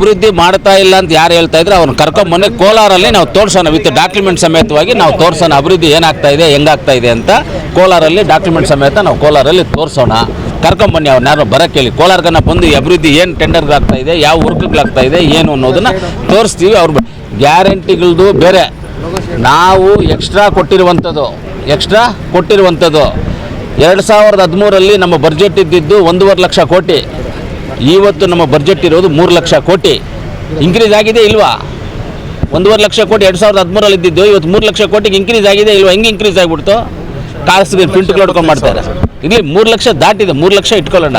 ಅಭಿವೃದ್ಧಿ ಮಾಡ್ತಾ ಇಲ್ಲ ಅಂತ ಯಾರು ಹೇಳ್ತಾ ಇದ್ರೆ, ಅವ್ರನ್ನ ಕರ್ಕೊಂಡ್ ಮೊನ್ನೆ ಕೋಲಾರಲ್ಲಿ ನಾವು ತೋರ್ಸೋಣ. ವಿತ್ ಡಾಕ್ಯುಮೆಂಟ್ ಸಮೇತವಾಗಿ ನಾವು ತೋರ್ಸೋಣ ಅಭಿವೃದ್ಧಿ ಏನಾಗ್ತಾ ಇದೆ, ಹೆಂಗಾಗ್ತಾ ಇದೆ ಅಂತ ಕೋಲಾರಲ್ಲಿ ಡಾಕ್ಯುಮೆಂಟ್ ಸಮೇತ ನಾವು ಕೋಲಾರಲ್ಲಿ ತೋರ್ಸೋಣ. ಕರ್ಕೊಂಬನ್ನಿ ಅವ್ರನ್ನ ಬರಕ್ಕೆ ಹೇಳಿ. ಕೋಲಾರಗನ್ನ ಬಂದು ಅಭಿವೃದ್ಧಿ ಏನು ಟೆಂಡರ್ಗಳಾಗ್ತಾ ಇದೆ, ಯಾವ ವರ್ಕ್ಗಳಾಗ್ತಾ ಇದೆ, ಏನು ಅನ್ನೋದನ್ನ ತೋರಿಸ್ತೀವಿ ಅವ್ರ ಗ್ಯಾರಂಟಿಗಳದು ಬೇರೆ. ನಾವು ಎಕ್ಸ್ಟ್ರಾ ಕೊಟ್ಟಿರುವಂಥದ್ದು ಎಕ್ಸ್ಟ್ರಾ ಕೊಟ್ಟಿರುವಂಥದ್ದು. ಎರಡು ಸಾವಿರದ ಹದಿಮೂರಲ್ಲಿ ನಮ್ಮ ಬಜೆಟ್ ಇದ್ದಿದ್ದು ಒಂದೂವರೆ ಲಕ್ಷ ಕೋಟಿ. ಇವತ್ತು ನಮ್ಮ ಬಜೆಟ್ ಇರೋದು ಮೂರು ಲಕ್ಷ ಕೋಟಿ. ಇನ್ಕ್ರೀಸ್ ಆಗಿದೆ ಇಲ್ವಾ? ಒಂದೂವರೆ ಲಕ್ಷ ಕೋಟಿ ಎರಡು ಸಾವಿರದ ಹದಿಮೂರಲ್ಲಿ ಇದ್ದಿದ್ದು, ಇವತ್ತು ಮೂರು ಲಕ್ಷ ಕೋಟಿಗೆ ಇನ್ಕ್ರೀಸ್ ಆಗಿದೆ ಇಲ್ವಾ? ಹೆಂಗೆ ಇನ್ಕ್ರೀಸ್ ಆಗಿಬಿಡ್ತು? ಕಾಸಿಗೆ ಪ್ರಿಂಟ್ಗಳು ಹೊಡ್ಕೊಂಡು ಮಾಡ್ತಾರೆ. ಇಲ್ಲಿ ಮೂರು ಲಕ್ಷ ದಾಟಿದೆ, ಮೂರು ಲಕ್ಷ ಇಟ್ಕೊಳ್ಳೋಣ.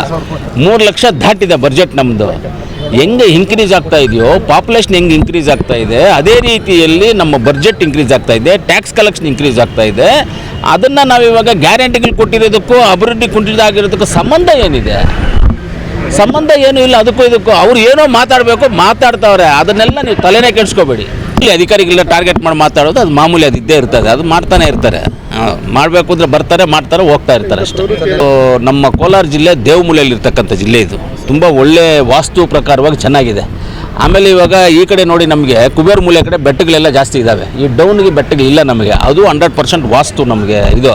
ಮೂರು ಲಕ್ಷ ದಾಟಿದೆ ಬಜೆಟ್ ನಮ್ಮದು ಹೆಂಗೆ ಇನ್ಕ್ರೀಸ್ ಆಗ್ತಾ ಇದೆಯೋ ಪಾಪ್ಯುಲೇಷನ್ ಹೆಂಗೆ ಇನ್ಕ್ರೀಸ್ ಆಗ್ತಾ ಇದೆ, ಅದೇ ರೀತಿಯಲ್ಲಿ ನಮ್ಮ ಬಜೆಟ್ ಇನ್ಕ್ರೀಸ್ ಆಗ್ತಾ ಇದೆ ಟ್ಯಾಕ್ಸ್ ಕಲೆಕ್ಷನ್ ಇನ್ಕ್ರೀಸ್ ಆಗ್ತಾ ಇದೆ. ಅದನ್ನು ನಾವಿವಾಗ ಗ್ಯಾರಂಟಿಗಳು ಕೊಟ್ಟಿರೋದಕ್ಕೂ, ಅಭಿವೃದ್ಧಿ ಕುಂಠಿತಾಗಿರೋದಕ್ಕೂ ಸಂಬಂಧ ಏನಿದೆ? ಸಂಬಂಧ ಏನೂ ಇಲ್ಲ, ಅದಕ್ಕೂ ಇದಕ್ಕೂ. ಅವ್ರು ಏನೋ ಮಾತಾಡಬೇಕು, ಮಾತಾಡ್ತಾವ್ರೆ. ಅದನ್ನೆಲ್ಲ ನೀವು ತಲೆನೇ ಕೆಡಿಸ್ಕೋಬೇಡಿ. ಇಲ್ಲಿ ಅಧಿಕಾರಿಗಳನ್ನ ಟಾರ್ಗೆಟ್ ಮಾಡಿ ಮಾತಾಡೋದು, ಅದು ಮಾಮೂಲಿ ಅದು ಇದ್ದೇ ಇರ್ತದೆ. ಅದು ಮಾಡ್ತಾನೆ ಇರ್ತಾರೆ. ಮಾಡಬೇಕು ಅಂದರೆ ಬರ್ತಾರೆ, ಮಾಡ್ತಾರೆ, ಹೋಗ್ತಾ ಇರ್ತಾರೆ ಅಷ್ಟೇ. ನಮ್ಮ ಕೋಲಾರ ಜಿಲ್ಲೆ ದೇವಮೂಲೆಯಲ್ಲಿ ಇರ್ತಕ್ಕಂಥ ಜಿಲ್ಲೆ ಇದು. ತುಂಬ ಒಳ್ಳೆಯ ವಾಸ್ತು ಪ್ರಕಾರವಾಗಿ ಚೆನ್ನಾಗಿದೆ. ಆಮೇಲೆ ಇವಾಗ ಈ ಕಡೆ ನೋಡಿ ನಮಗೆ ಕುಬೇರ್ ಮೂಲೆ ಕಡೆ ಬೆಟ್ಟಗಳೆಲ್ಲ ಜಾಸ್ತಿ ಇದ್ದಾವೆ ಈ ಡೌನ್ಗೆ ಬೆಟ್ಟಗಳಿಲ್ಲ ನಮಗೆ. ಅದು ಹಂಡ್ರೆಡ್ ಪರ್ಸೆಂಟ್ ವಾಸ್ತು ನಮಗೆ. ಇದು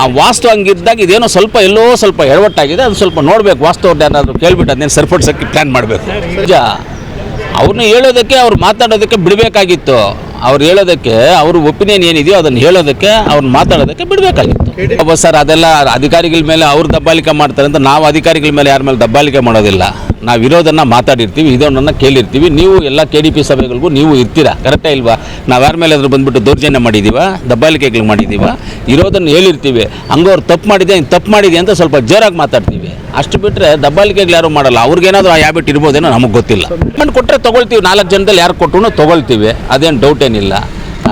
ಆ ವಾಸ್ತು ಹಂಗಿದ್ದಾಗ ಇದೇನೋ ಸ್ವಲ್ಪ ಎಲ್ಲೋ ಸ್ವಲ್ಪ ಎಡವಟ್ಟಾಗಿದೆ, ಅದು ಸ್ವಲ್ಪ ನೋಡಬೇಕು. ವಾಸ್ತು ಅವ್ರದ್ದು ಏನಾದರೂ ಕೇಳ್ಬಿಟ್ಟು ಅದನ್ನೇನು ಸರಿಪಡಿಸೋಕ್ಕೆ ಪ್ಲ್ಯಾನ್ ಮಾಡಬೇಕು. ನಿಜ. ಅವ್ರನ್ನ ಹೇಳೋದಕ್ಕೆ, ಅವ್ರು ಮಾತಾಡೋದಕ್ಕೆ ಬಿಡಬೇಕಾಗಿತ್ತು. ಅವ್ರು ಹೇಳೋದಕ್ಕೆ, ಅವ್ರ ಒಪಿನಿಯನ್ ಏನಿದೆಯೋ ಅದನ್ನು ಹೇಳೋದಕ್ಕೆ ಅವ್ರನ್ನ ಮಾತಾಡೋದಕ್ಕೆ ಬಿಡಬೇಕಾಗಿತ್ತು. ಸರ್ ಅದೆಲ್ಲ ಅಧಿಕಾರಿಗಳ ಮೇಲೆ ಅವ್ರು ದಬ್ಬಾಲಿಕೆ ಮಾಡ್ತಾರೆ ಅಂತ ನಾವು ಅಧಿಕಾರಿಗಳ ಮೇಲೆ ಯಾರ ಮೇಲೆ ದಬ್ಬಾಲಿಕೆ ಮಾಡೋದಿಲ್ಲ. ನಾವು ಇರೋದನ್ನು ಮಾತಾಡಿರ್ತೀವಿ ಇದನ್ನ ಕೇಳಿರ್ತೀವಿ, ನೀವು ಎಲ್ಲ ಕೆ ಡಿ ಪಿ ಸಭೆಗಳಿಗೂ ನೀವು ಇರ್ತೀರಾ ಕರೆಕ್ಟಾ ಇಲ್ವಾ? ನಾವು ಯಾರ ಮೇಲೆ ಅದ್ರ ಬಂದ್ಬಿಟ್ಟು ದೌರ್ಜನ್ಯ ಮಾಡಿದ್ದೀವ ದಬ್ಬಾಲಿಕೆಗಳು ಮಾಡಿದ್ದೀವ ಇರೋದನ್ನು ಹೇಳಿರ್ತೀವಿ, ಹಂಗವ್ರು ತಪ್ಪು ಮಾಡಿದೆ ಹಿಂಗೆ ತಪ್ಪು ಮಾಡಿದೆ ಅಂತ ಸ್ವಲ್ಪ ಜೋರಾಗಿ ಮಾತಾಡ್ತೀವಿ. ಅಷ್ಟು ಬಿಟ್ಟರೆ ದಬ್ಬಾಲಿಕೆಗಳು ಯಾರು ಮಾಡಲ್ಲ ಅವ್ರಿಗೇನಾದರೂ ಆ ಹ್ಯಾಬಿಟ್ ಇರ್ಬೋದೇನೋ ನಮಗೆ ಗೊತ್ತಿಲ್ಲ. ಮಣ್ಣು ಕೊಟ್ಟರೆ ತೊಗೊಳ್ತೀವಿ, ನಾಲ್ಕು ಜನದಲ್ಲಿ ಯಾರು ಕೊಟ್ಟರು ತೊಗೊಳ್ತೀವಿ, ಅದೇನು ಡೌಟ್ ಏನಿಲ್ಲ.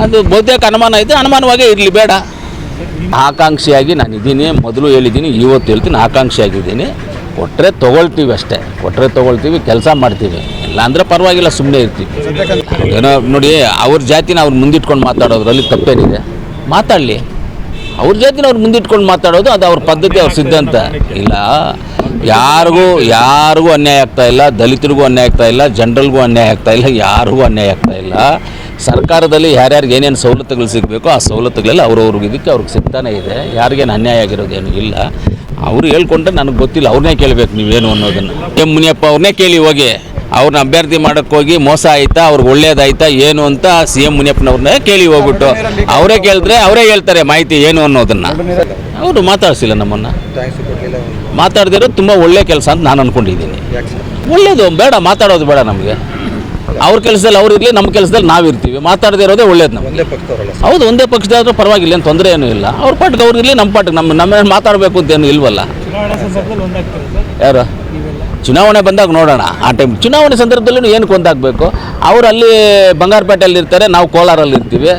ಅದು ಬಹುತೇಕ ಅನುಮಾನ ಇದೆ, ಅನುಮಾನವಾಗೇ ಇರಲಿ, ಬೇಡ. ಆಕಾಂಕ್ಷಿಯಾಗಿ ನಾನು ಇದ್ದೀನಿ ಮೊದಲು ಹೇಳಿದ್ದೀನಿ, ಇವತ್ತು ಹೇಳ್ತೀನಿ, ಆಕಾಂಕ್ಷಿಯಾಗಿದ್ದೀನಿ. ಕೊಟ್ಟರೆ ತೊಗೊಳ್ತೀವಿ ಅಷ್ಟೇ. ಕೊಟ್ಟರೆ ತೊಗೊಳ್ತೀವಿ, ಕೆಲಸ ಮಾಡ್ತೀವಿ. ಇಲ್ಲಾಂದರೆ ಪರವಾಗಿಲ್ಲ ಸುಮ್ಮನೆ ಇರ್ತೀವಿ. ಏನೋ ನೋಡಿ, ಅವ್ರ ಜಾತಿನ ಅವ್ರು ಮುಂದಿಟ್ಕೊಂಡು ಮಾತಾಡೋದ್ರಲ್ಲಿ ತಪ್ಪೇನಿದೆ. ಮಾತಾಡಲಿ. ಅವ್ರ ಜಾತಿನ ಅವ್ರು ಮುಂದಿಟ್ಕೊಂಡು ಮಾತಾಡೋದು, ಅದು ಅವ್ರ ಪದ್ಧತಿ, ಅವ್ರ ಸಿದ್ಧಾಂತ. ಇಲ್ಲ, ಯಾರಿಗೂ ಯಾರಿಗೂ ಅನ್ಯಾಯ ಆಗ್ತಾ ಇಲ್ಲ, ದಲಿತರಿಗೂ ಅನ್ಯಾಯ ಆಗ್ತಾ ಇಲ್ಲ, ಜನರಲ್ಗೂ ಅನ್ಯಾಯ ಆಗ್ತಾ ಇಲ್ಲ, ಯಾರಿಗೂ ಅನ್ಯಾಯ ಆಗ್ತಾ ಇಲ್ಲ. ಸರ್ಕಾರದಲ್ಲಿ ಯಾರ್ಯಾರಿಗೆ ಏನೇನು ಸವಲತ್ತುಗಳು ಸಿಗಬೇಕು ಆ ಸವಲತ್ತುಗಳೆಲ್ಲ ಅವ್ರವ್ರಿಗೆ ಇದಕ್ಕೆ ಅವ್ರಿಗೆ ಸಿಗ್ತಾನೆ ಇದೆ. ಯಾರಿಗೇನು ಅನ್ಯಾಯ ಆಗಿರೋದೇನು ಇಲ್ಲ. ಅವರು ಹೇಳ್ಕೊಂಡ್ರೆ ನನಗೆ ಗೊತ್ತಿಲ್ಲ. ಅವ್ರನ್ನೇ ಕೇಳಬೇಕು ನೀವೇನು ಅನ್ನೋದನ್ನು. ಎಂ ಮುನಿಯಪ್ಪ ಅವ್ರನ್ನೇ ಕೇಳಿ ಹೋಗಿ. ಅವ್ರನ್ನ ಅಭ್ಯರ್ಥಿ ಮಾಡೋಕ್ಕೋಗಿ ಮೋಸ ಆಯ್ತಾ, ಅವ್ರಿಗೆ ಒಳ್ಳೇದಾಯ್ತಾ, ಏನು ಅಂತ ಸಿ ಎಂ ಮುನಿಯಪ್ಪನವ್ರನ್ನೇ ಕೇಳಿ ಹೋಗ್ಬಿಟ್ಟು. ಅವರೇ ಕೇಳಿದ್ರೆ ಅವರೇ ಹೇಳ್ತಾರೆ ಮಾಹಿತಿ ಏನು ಅನ್ನೋದನ್ನು. ಅವರು ಮಾತಾಡಿಸಿಲ್ಲ ನಮ್ಮನ್ನು. ಮಾತಾಡ್ದಿರೋದು ತುಂಬ ಒಳ್ಳೆ ಕೆಲಸ ಅಂತ ನಾನು ಅಂದ್ಕೊಂಡಿದ್ದೀನಿ ಒಳ್ಳೇದು, ಬೇಡ, ಮಾತಾಡೋದು ಬೇಡ ನಮಗೆ. ಅವ್ರ ಕೆಲಸದಲ್ಲಿ ಅವ್ರು ಇರಲಿ ನಮ್ಮ ಕೆಲಸದಲ್ಲಿ ನಾವು ಇರ್ತೀವಿ. ಮಾತಾಡದೇ ಇರೋದೇ ಒಳ್ಳೇದು ನಮಗೆ. ಹೌದು ಒಂದೇ ಪಕ್ಷದಾದ್ರೂ ಪರವಾಗಿಲ್ಲ ಏನು ತೊಂದರೆ ಏನೂ ಇಲ್ಲ. ಅವ್ರ ಪಾಟಿಗೆ ಅವ್ರು ಇರಲಿ ನಮ್ಮ ಪಾಟಿಗೆ ನಮ್ಮ ನಮ್ಮ ಮಾತಾಡಬೇಕು ಅಂತ ಏನು ಇಲ್ವಲ್ಲ? ಚುನಾವಣಾ ಸಂದರ್ಭದಲ್ಲಿ ಒಂದಾಗ್ತಿರೋದು ಯಾರು? ಚುನಾವಣೆ ಬಂದಾಗ ನೋಡೋಣ ಆ ಟೈಮ್ ಚುನಾವಣೆ ಸಂದರ್ಭದಲ್ಲೂ ಏನಕ್ಕೆ ಒಂದಾಗಬೇಕು ಅವರು ಅಲ್ಲಿ ಬಂಗಾರಪೇಟೆಯಲ್ಲಿ ಇರ್ತಾರೆ ನಾವು ಕೋಲಾರಲ್ಲಿ ಇರ್ತೀವಿ